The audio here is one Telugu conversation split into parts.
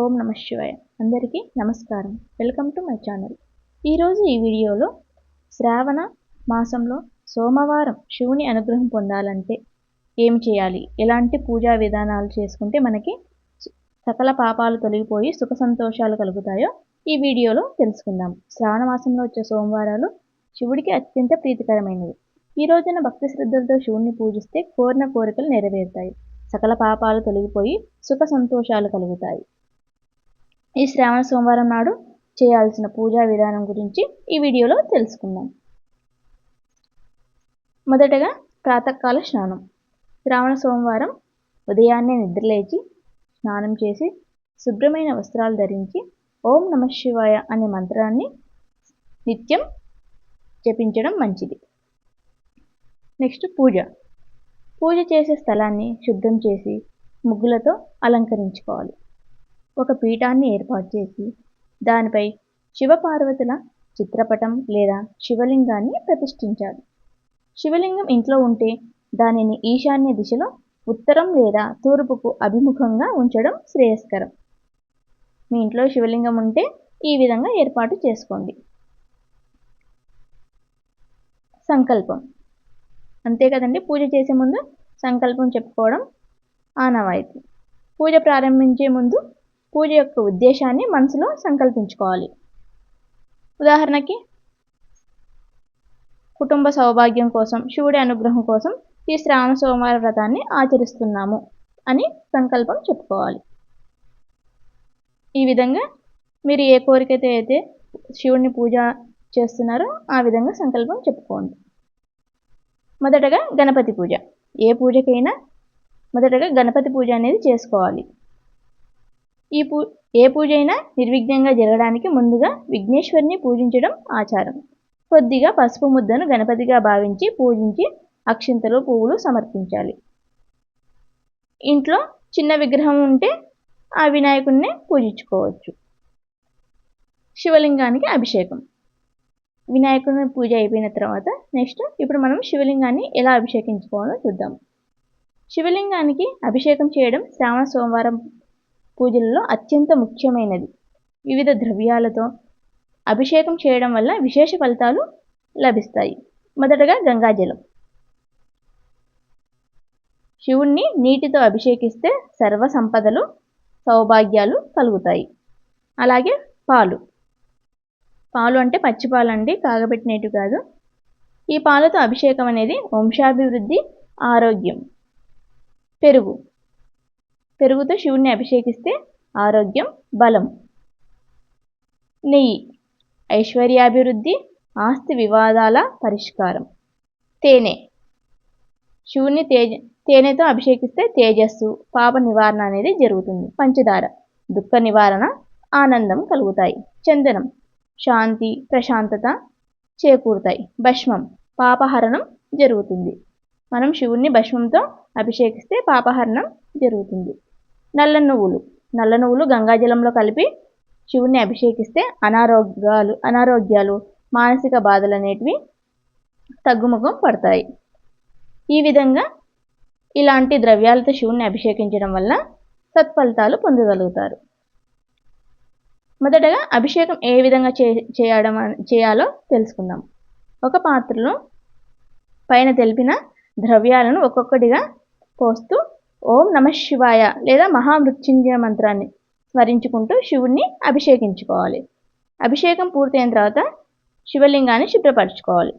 ఓం నమ శివాయ. అందరికీ నమస్కారం. Welcome to my channel. ఈరోజు ఈ వీడియోలో శ్రావణ మాసంలో సోమవారం శివుని అనుగ్రహం పొందాలంటే ఏం చేయాలి? ఎలాంటి పూజా విధానాలు చేసుకుంటే మనకి సకల పాపాలు తొలగిపోయి సుఖ సంతోషాలు కలుగుతాయో ఈ వీడియోలో తెలుసుకుందాం. శ్రావణ మాసంలో వచ్చే సోమవారాలు శివుడికి అత్యంత ప్రీతికరమైనవి. ఈ రోజున భక్తి శ్రద్ధలతో శివుణ్ణి పూజిస్తే కోరిన కోరికలు నెరవేరుతాయి. సకల పాపాలు తొలగిపోయి సుఖ సంతోషాలు కలుగుతాయి. ఈ శ్రావణ సోమవారం నాడు చేయాల్సిన పూజా విధానం గురించి ఈ వీడియోలో తెలుసుకుందాం. మొదటగా ప్రాతకాల స్నానం. శ్రావణ సోమవారం ఉదయాన్నే నిద్రలేచి స్నానం చేసి శుభ్రమైన వస్త్రాలు ధరించి ఓం నమ శివాయ అనే మంత్రాన్ని నిత్యం జపించడం మంచిది. నెక్స్ట్ పూజ. పూజ చేసే స్థలాన్ని శుద్ధం చేసి ముగ్గులతో అలంకరించుకోవాలి. ఒక పీఠాన్ని ఏర్పాటు చేసి దానిపై శివపార్వతుల చిత్రపటం లేదా శివలింగాన్ని ప్రతిష్ఠించాడు. శివలింగం ఇంట్లో ఉంటే దానిని ఈశాన్య దిశలో ఉత్తరం లేదా తూర్పుకు అభిముఖంగా ఉంచడం శ్రేయస్కరం. మీ ఇంట్లో శివలింగం ఉంటే ఈ విధంగా ఏర్పాటు చేసుకోండి. సంకల్పం. అంతే కదండి పూజ చేసే ముందు సంకల్పం చెప్పుకోవడం ఆనవాయితీ. పూజ ప్రారంభించే ముందు పూజ యొక్క ఉద్దేశాన్ని మనసులో సంకల్పించుకోవాలి. ఉదాహరణకి కుటుంబ సౌభాగ్యం కోసం శివుడి అనుగ్రహం కోసం ఈ శ్రావణ సోమవార వ్రతాన్ని ఆచరిస్తున్నాము అని సంకల్పం చెప్పుకోవాలి. ఈ విధంగా మీరు ఏ కోరికతో అయితే శివుడిని పూజ చేస్తున్నారో ఆ విధంగా సంకల్పం చెప్పుకోండి. మొదటగా గణపతి పూజ. ఏ పూజకైనా మొదటగా గణపతి పూజ అనేది చేసుకోవాలి. ఈ పూ ఏ పూజ అయినా నిర్విఘ్నంగా జరగడానికి ముందుగా విఘ్నేశ్వరిని పూజించడం ఆచారం. కొద్దిగా పసుపు ముద్దను గణపతిగా భావించి పూజించి అక్షింతలు పువ్వులు సమర్పించాలి. ఇంట్లో చిన్న విగ్రహం ఉంటే ఆ వినాయకుడిని పూజించుకోవచ్చు. శివలింగానికి అభిషేకం. వినాయకుని పూజ అయిపోయిన తర్వాత నెక్స్ట్ ఇప్పుడు మనం శివలింగాన్ని ఎలా అభిషేకించుకోవాలో చూద్దాం. శివలింగానికి అభిషేకం చేయడం శ్రావణ సోమవారం పూజలలో అత్యంత ముఖ్యమైనది. వివిధ ద్రవ్యాలతో అభిషేకం చేయడం వల్ల విశేష ఫలితాలు లభిస్తాయి. మొదటగా గంగాజలం. శివుణ్ణి నీటితో అభిషేకిస్తే సర్వ సంపదలు సౌభాగ్యాలు కలుగుతాయి. అలాగే పాలు. పాలు అంటే పచ్చిపాలు అండి కాగబెట్టినట్టు కాదు. ఈ పాలతో అభిషేకం అనేది వంశాభివృద్ధి ఆరోగ్యం. పెరుగు. పెరుగుతో శివుణ్ణి అభిషేకిస్తే ఆరోగ్యం బలం. నెయ్యి ఐశ్వర్యాభివృద్ధి ఆస్తి వివాదాల పరిష్కారం. తేనె. శివుణ్ణి తేజ తేనెతో అభిషేకిస్తే తేజస్సు పాప నివారణ అనేది జరుగుతుంది. పంచదార. దుఃఖ నివారణ ఆనందం కలుగుతాయి. చందనం. శాంతి ప్రశాంతత చేకూరుతాయి. భస్మం. పాపహరణం జరుగుతుంది. మనం శివుణ్ణి భస్మంతో అభిషేకిస్తే పాపహరణం జరుగుతుంది. నల్ల నువ్వులు. నల్ల నువ్వులు గంగాజలంలో కలిపి శివుణ్ణి అభిషేకిస్తే అనారోగ్యాలు అనారోగ్యాలు మానసిక బాధలు అనేటివి తగ్గుముఖం పడతాయి. ఈ విధంగా ఇలాంటి ద్రవ్యాలతో శివుణ్ణి అభిషేకించడం వల్ల సత్ఫలితాలు పొందగలుగుతారు. మొదటగా అభిషేకం ఏ విధంగా చే చేయడం చేయాలో తెలుసుకుందాం. ఒక పాత్రలో పైన తెలిపిన ద్రవ్యాలను ఒక్కొక్కటిగా పోస్తూ ఓం నమ శివాయ లేదా మహామృత్యుంజయ మంత్రాన్ని స్మరించుకుంటూ శివుణ్ణి అభిషేకించుకోవాలి. అభిషేకం పూర్తయిన తర్వాత శివలింగాన్ని శుభ్రపరచుకోవాలి.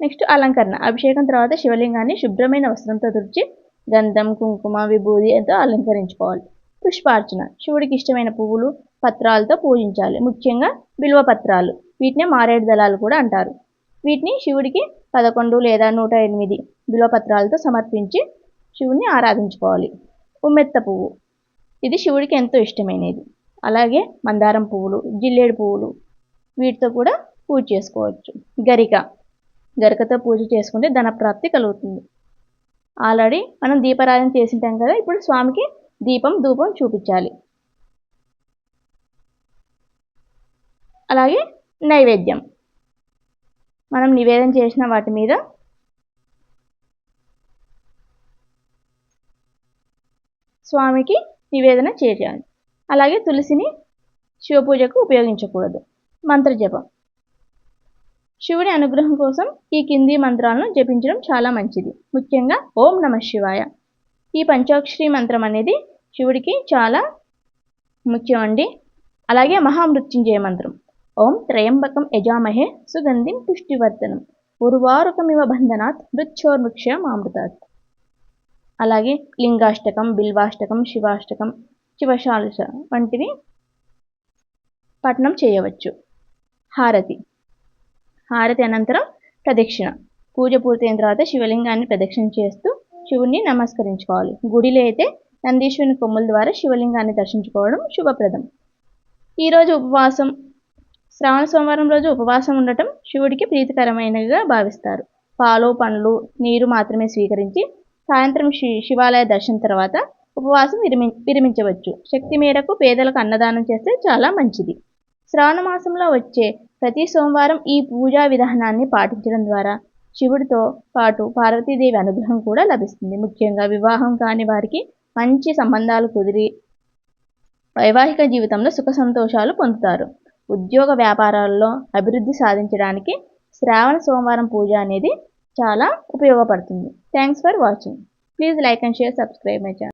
నెక్స్ట్ అలంకరణ. అభిషేకం తర్వాత శివలింగాన్ని శుభ్రమైన వస్త్రంతో తుడిచి గంధం కుంకుమ విభూది ఎంతో అలంకరించుకోవాలి. పుష్పార్చన. శివుడికి ఇష్టమైన పువ్వులు పత్రాలతో పూజించాలి. ముఖ్యంగా బిల్వ పత్రాలు. వీటినే మారేడు దళాలు కూడా అంటారు. వీటిని శివుడికి పదకొండు లేదా నూట ఎనిమిది బిల్వ పత్రాలతో సమర్పించి శివుని ఆరాధించుకోవాలి. ఉమ్మెత్త పువ్వు. ఇది శివుడికి ఎంతో ఇష్టమైనది. అలాగే మందారం పువ్వులు జిల్లేడు పువ్వులు వీటితో కూడా పూజ చేసుకోవచ్చు. గరిక. గరికతో పూజ చేసుకుంటే ధనప్రాప్తి కలుగుతుంది. ఆల్రెడీ మనం దీపారాధన చేసింటాం కదా ఇప్పుడు స్వామికి దీపం ధూపం చూపించాలి. అలాగే నైవేద్యం. మనం నివేదన చేసిన వాటి మీద స్వామికి నివేదన చేయాలి అలాగే తులసిని శివపూజకు ఉపయోగించకూడదు. మంత్రజపం. శివుడి అనుగ్రహం కోసం ఈ కింది మంత్రాలను జపించడం చాలా మంచిది. ముఖ్యంగా ఓం నమ శివాయ. ఈ పంచాక్షరి మంత్రం అనేది శివుడికి చాలా ముఖ్యం అండి. అలాగే మహామృత్యుంజయ మంత్రం. ఓం త్రయంబకం యజామహే సుగంధిం పుష్టివర్ధనం. ఉర్వారుకమివ బంధనాత్ మృత్యోర్మృక్ష మామృతాత్. అలాగే లింగాష్టకం బిల్వాష్టకం శివాష్టకం శివశాలుష వంటివి పఠనం చేయవచ్చు. హారతి. హారతి అనంతరం ప్రదక్షిణ. పూజ పూర్తయిన తర్వాత శివలింగాన్ని ప్రదక్షిణ చేస్తూ శివుణ్ణి నమస్కరించుకోవాలి. గుడిలో అయితే నందీశ్వరుని కొమ్ముల ద్వారా శివలింగాన్ని దర్శించుకోవడం శుభప్రదం. ఈరోజు ఉపవాసం శ్రావణ సోమవారం రోజు ఉపవాసం ఉండటం శివుడికి ప్రీతికరమైనదిగా భావిస్తారు. పాలు పండ్లు నీరు మాత్రమే స్వీకరించి సాయంత్రం శి శివాలయ దర్శనం తర్వాత ఉపవాసం విరమి విరమించవచ్చు. శక్తి మేరకు పేదలకు అన్నదానం చేస్తే చాలా మంచిది. శ్రావణ మాసంలో వచ్చే ప్రతి సోమవారం ఈ పూజా విధానాన్ని పాటించడం ద్వారా శివుడితో పాటు పార్వతీదేవి అనుగ్రహం కూడా లభిస్తుంది. ముఖ్యంగా వివాహం కాని వారికి మంచి సంబంధాలు కుదిరి వైవాహిక జీవితంలో సుఖ సంతోషాలు పొందుతారు. ఉద్యోగ వ్యాపారాల్లో అభివృద్ధి సాధించడానికి శ్రావణ సోమవారం పూజ అనేది చాలా ఉపయోగపడుతుంది. Thanks for watching please like and share subscribe my channel